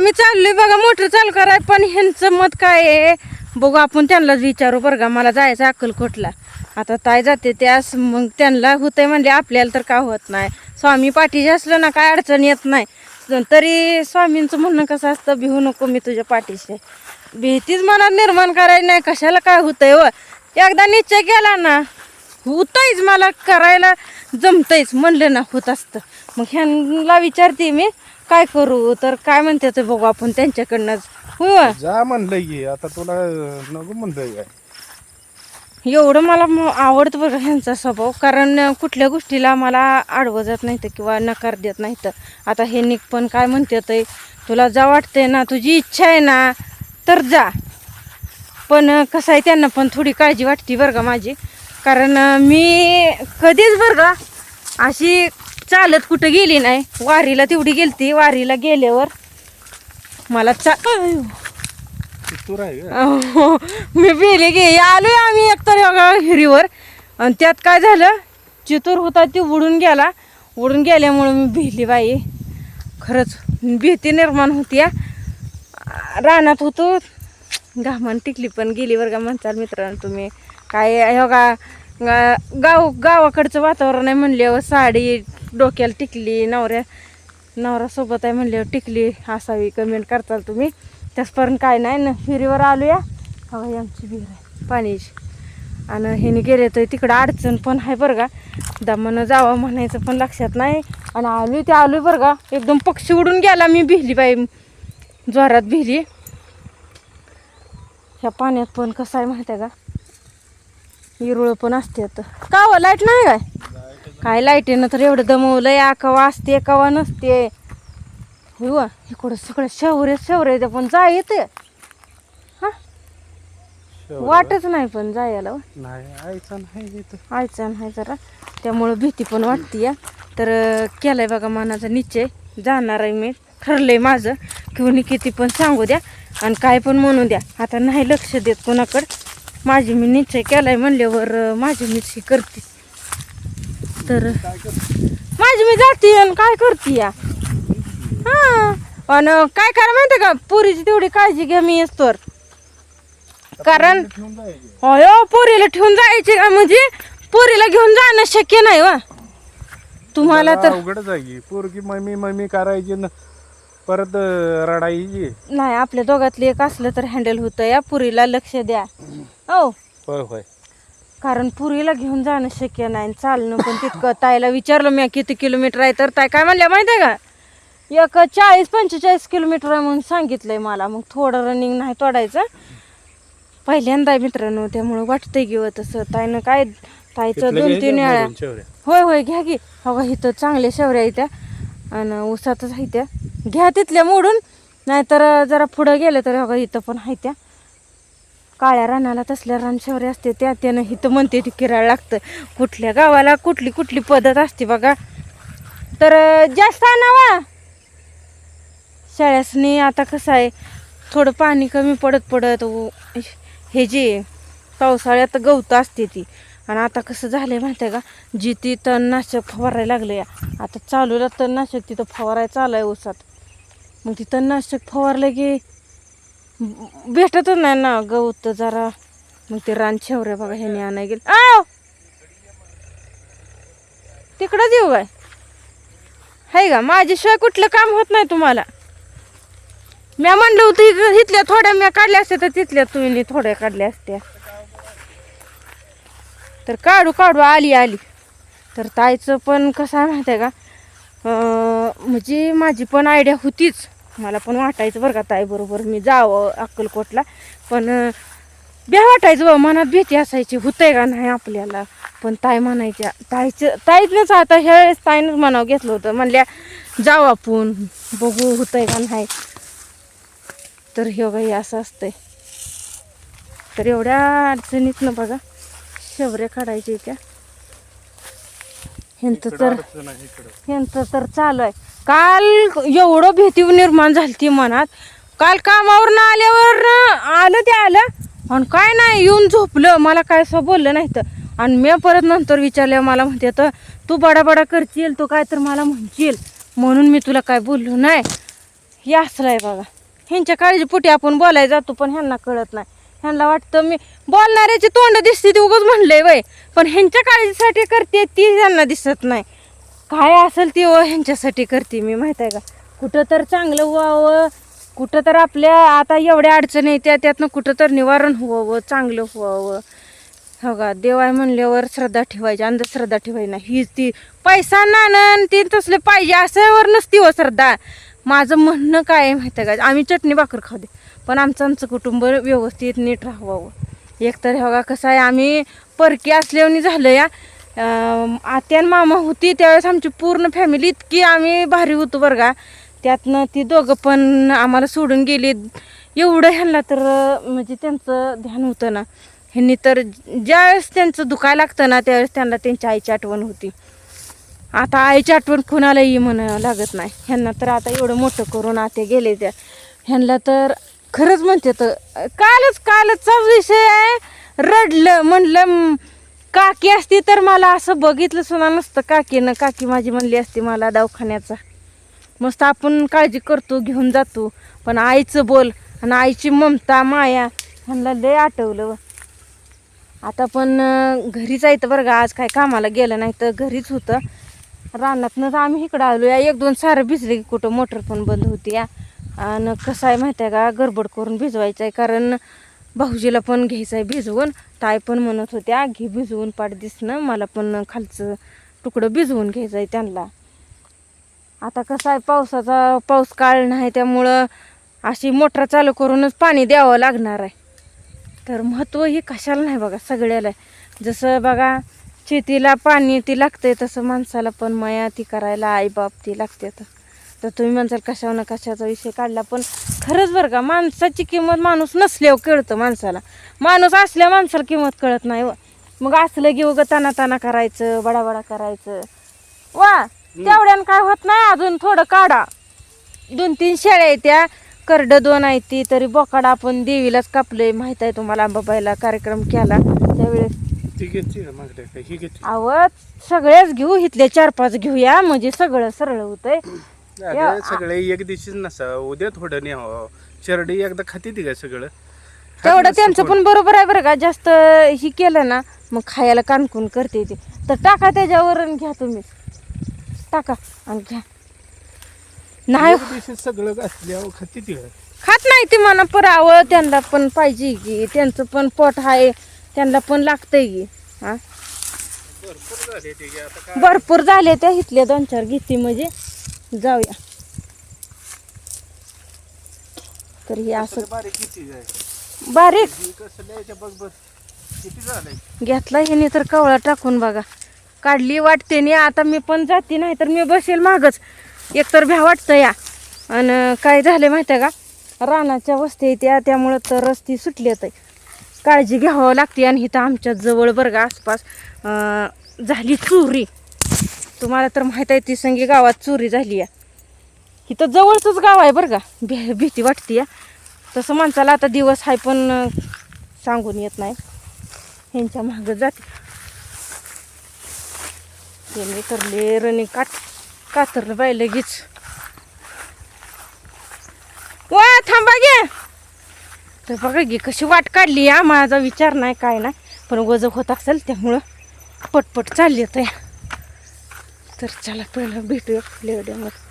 आम्ही चाललोय बघा मोटर चालू कराय पण ह्यांचं मत काय आहे? बघू आपण त्यांनाच विचारू बरं का मला जायचं अक्कलकोटला. आता ताई जाते त्यास मग त्यांना होतंय म्हणजे आपल्याला तर का होत नाही? स्वामी पाठीशी असलं ना काय अडचण येत नाही. तरी स्वामींचं म्हणणं कसं असतं भिवू नको मी तुझ्या पाठीशी. भीतीच मनात निर्माण करायची नाही कशाला काय होतंय व एकदा निश्चय केला ना होतंयच मला करायला जमतंयच म्हणलं ना होत असतं. मग ह्यांना विचारते मी काय करू? तर काय म्हणते ते बघू आपण त्यांच्याकडनंच. हो जा म्हणलंय की आता तुला नको म्हणलंय काय? एवढं मला म- आवडतं बघा ह्यांचा स्वभाव. कारण कुठल्या गोष्टीला मला आडवं जात नाही तर किंवा नकार देत नाही तर आता हे निक पण काय म्हणतात तुला जा वाटतंय ना तुझी इच्छा आहे ना तर जा. पण कसं आहे त्यांना पण थोडी काळजी वाटते बरं का माझी. कारण मी कधीच बरं का अशी चालत कुठं गेली नाही. वारीला तेवढी गेलती वारीला गेल्यावर मला चा मी भिले गे आलोय आम्ही एकतर एका हिरीवर आणि त्यात काय झालं चितूर होता ती उडून गेला. उडून गेल्यामुळं मी भिली बाई. खरंच भीती निर्माण होती या रानात होतो. घामान टिकली पण गेली बरं का म्हणचाल मित्रांनो तुम्ही. काय हे का गाव गावाकडचं वातावरण आहे म्हणल्यावर साडी डोक्याला टिकली नवऱ्या नवऱ्यासोबत आहे म्हणल्यावर टिकली असावी कमेंट करताल तुम्ही. त्याचपर्यंत काय नाही ना फिरीवर आलो या हवा ही आमची विहीर आहे पाण्याची आणि ह्याने गेले तर तिकडं अडचण पण आहे बरं का. दमानं जावं म्हणायचं पण लक्षात नाही. आणि आलो ते आलो बरं का एकदम पक्षी उडून गेला मी भिली बाई. जोरात भिली. ह्या पाण्यात पण कसं आहे माहिती आहे का? हिरवळ पण असते तर का हो, लाइट नाही काय? काय लाईटीनं तर एवढं दमवलंय या कवा असते कवा नसते. हो इकडं सगळं शवरे शवरे येते पण जा येते हा? वाटच नाही पण जायला. नाही आयचं नाही इथं. आयचं नाही जरा. त्यामुळं भीती पण वाटते या तर केलाय बघा मनाचा निश्चय. जाणार आहे मी. ठरलंय माझं. किंवा किती पण सांगू द्या आणि काय पण म्हणू द्या. आता नाही लक्ष देत कोणाकडं. माझी मी निश्चय केलाय म्हणल्यावर माझी मीच ही करते तर माझी मी जाते आणि काय करते या? हा. आणि काय करा माहिती का? पुरीची तेवढी काळजी घ्या मी येतोर कारण अयो पोरीला ठेवून जायचे का म्हणजे पोरीला घेऊन जाणं शक्य नाही वा. तुम्हाला तर अवघडच आहे की. पोरगी मम्मी मम्मी करायची न परत रडायची. नाही आपल्या दोघातली एक असलं तर हँडल होतं या. पुरीला लक्ष द्या. हो. होय होय. कारण पुरीला घेऊन जाणं शक्य नाही चालणं पण तितकं. ताईला विचारलं मी किती किलोमीटर आहे तर ताई काय म्हणल्या माहिती आहे का? एक चाळीस पंचेचाळीस किलोमीटर आहे म्हणून सांगितलंय मला. मग थोडं रनिंग नाही तोडायचं. पहिल्यांदा आहे मित्रांनो त्यामुळं वाटतंय की व तसं. ताईनं काय ताईचं दोन तीन वेळा. होय होय घ्या की. हो का इथं चांगल्या शेवऱ्या त्या. आणि ऊसातच आहेत त्या. घ्या तिथल्या मोडून. नाहीतर जरा पुढं गेलं तर हो का इथं पण आहेत त्या. काळ्या रानाला तसल्या रान असते त्या त्यानं इथं म्हणते ती किराळ लागतं. कुठल्या गावाला कुठली कुठली पद्धत असते बघा. तर जास्त आणावा. शाळ्यासनी आता कसं आहे थोडं पाणी कमी पडत पडत उ- हे जे पावसाळ्यात गवत असते ती. आणि आता कसं झालं आहे माहिती आहे का? जी ती तणनाशक फवारायला लागलं या आता चालूला तणनाशक तिथं फवारायला चालू आहे उसात मग ती तणनाशक फवारलं की भेटतच नाही ना गवत जरा. मग ते रान छेवरे बघा ह्याने आणाय गेलं. आव! तिकडंच येऊ काय हाय का माझ्याशिवाय कुठलं काम होत नाही तुम्हाला. म्या म्हणलं होतं इथल्या थोड्या म्या काढल्या असत्या तर तिथल्या तुम्ही थोड्या काढल्या असत्या. तर काढू काढू आली आली. तर ताईचं पण कसं आहे माहिती आहे का? म्हणजे माझी पण आयडिया होतीच. मला पण वाटायचं बरं का ताई बरोबर मी जावं अक्कलकोटला. पण ब्या वाटायचं बा मनात भीती असायची होतंय का नाही आपल्याला? पण ताई म्हणायच्या ताईचं ताईनंच आता ह्या वेळेस ताईनंच म्हणावं घेतलं होतं. म्हणल्या जाऊ आपण बघू होतंय का नाही. तर हे काही असं असतंय. तर एवढ्या अडचणीतनं बघा शेवऱ्या काढायच्या त्या इकडं तर. यांचं तर चालू आहे. काल एवढं भीती निर्माण झाली ती मनात. काल कामावर आल्यावर आलं ते आलं. आणि काय नाही येऊन झोपलं. मला काय असं बोललं नाही तर. आणि मी परत नंतर विचारलं मला म्हणते तर तू बडा बडा करशील तू काय तर मला म्हणशील. म्हणून मी तुला काय बोललो नाही. हे असलं आहे बघा. ह्यांच्या काळजीपोटी आपण बोलायला जातो पण ह्यांना कळत नाही. ह्यांना वाटतं मी बोलणाऱ्याची तोंड दिसते ती उगच म्हणले वय. पण ह्यांच्या काळजीसाठी करते ती त्यांना दिसत नाही. काय असेल ती व ह्यांच्यासाठी करते मी माहीत आहे का? कुठं तर चांगलं व्हावं कुठं तर आपल्या आता एवढ्या अडचणी त्या त्यातनं कुठं तर निवारण व्हावं चांगलं व्हावं. हो का? देवाय म्हणल्यावर श्रद्धा ठेवायची अंधश्रद्धा ठेवायची नाही. हीच ती पैसा नाणं ते तसले पाहिजे असावर नसती हो श्रद्धा. माझं म्हणणं काय आहे माहिती आहे का? आम्ही चटणी भाकर खाऊ दे. पण आमचं आमचं कुटुंब व्यवस्थित नीट राहावं. एकतर हो कसं आहे आम्ही परकी असल्याने झालं या. आत्यान आत्या आणि मामा होती त्यावेळेस आमची पूर्ण फॅमिली इतकी आम्ही भारी होतो बरं का. त्यातनं ती दोघं पण आम्हाला सोडून गेली एवढं ह्यांना तर म्हणजे त्यांचं ध्यान होतं ना. ह्यांनी तर ज्यावेळेस त्यांचं दुखायला लागतं ना त्यावेळेस त्यांना त्यांच्या आईची आठवण होती. आता आईची आठवण कुणालाही म्हणावं लागत नाही. ह्यांना तर आता एवढं मोठं करून आते गेले त्या ह्यांना तर खरंच म्हणते तर कालच कालचा विषय आहे. रडलं म्हणलं काकी असती तर मला असं बघितलं सुद्धा नसतं. काकीनं काकी माझी म्हणली असती मला दवाखान्याचा. मस्त आपण काळजी करतो घेऊन जातो. पण आईचं बोल आणि आईची ममता माया ह्यांना लय आठवलं. आता पण घरीच आहे तर बरं का आज काय कामाला गेलं नाही तर घरीच होतं. रानातनंच आम्ही इकडं आलो या एक दोन सारं भिजले की कुठं मोटर पण बंद होती या. आणि कसं आहे माहिती आहे का? गडबड करून भिजवायचं आहे कारण भाऊजीला पण घ्यायचं आहे भिजवून. ताई पण म्हणत होत्या घे भिजवून पाठ दिसणं मला पण खालचं तुकडं भिजवून घ्यायचं आहे त्यांना. आता कसं आहे पावसाचा पाऊस काळ नाही त्यामुळं अशी मोटर चालू करूनच पाणी द्यावं लागणार आहे. तर महत्त्व हे कशाला नाही बघा सगळ्याला. जसं बघा शेतीला पाणी ती लागते तसं माणसाला पण माया ती करायला आई बाप ती लागते तर तर तुम्ही म्हणसाल कशावर ना कशाचा विषय काढला पण खरंच बरं का माणसाची किंमत माणूस नसल्यावर कळतं माणसाला. माणूस असल्या माणसाला किंमत कळत नाही व. मग असलं की उगं ताना ताना करायचं बडा बडा करायचं. वा तेवढ्यानं काय होत नाही अजून थोडं काढा. दोन तीन शेळ्या आहेत त्या करड दोन आहेत ती तरी बोकाड आपण देवीलाच कापलंय माहीत आहे तुम्हाला अंबाबाईला कार्यक्रम केला त्यावेळेस. आवत सगळेच घेऊ इथले चार पाच घेऊया म्हणजे सगळं सरळ होतंय. अरे सगळे एक दिवशीच नसा उद्या थोडं न्यावं. चरडी एकदा खाती ती का सगळं. तेवढं त्यांचं पण बरोबर आहे बरं का जास्त ही केलं ना मग खायला कानकून करते ते. तर टाका त्याच्यावर आणि घ्या तुम्ही. टाका आणि घ्या. नाही एक दिवशी सगळं घातल्यावर खाती ती का खात नाही ते म्हणा परावं त्यांना पण पाहिजे की त्यांचं पण पोट आहे त्यांना पण लागतंय की हा. भरपूर झाले त्या इथल्या दोन चार घेते म्हणजे. जाऊया. तर हे असं बारीक किती बारीक. ही घेतला ह्याने तर कवळा टाकून बघा. काढली वाटते नी आता मी पण जाते नाही तर मी बसेल मागच. एकतर भ्या वाटतं या. आणि काय झालं माहिती आहे का? रानाच्या वस्ती त्या त्यामुळं तर रस्ती सुटली आहे काळजी घ्यावं लागते आणि इथं आमच्या जवळ बरं का आसपास झाली चोरी. तुम्हाला तर माहीत आहे ती संगी गावात चोरी झाली आहे. इथं जवळचंच गाव आहे बरं का. भे भीती वाटते या. तसं माणसाला आता दिवस आहे पण सांगून येत नाही. ह्यांच्या मागं जाते. त्यांनी करले रणी काट कातरलं बाय लगेच. वा थांबा गे. तर बघा गे कशी वाट काढली या. माझा विचार नाही काय नाही. पण वजक होत असेल त्यामुळं पटपट चालली तर या. तर चला पहिलं भेटूया पुढल्या व्हिडिओमध्ये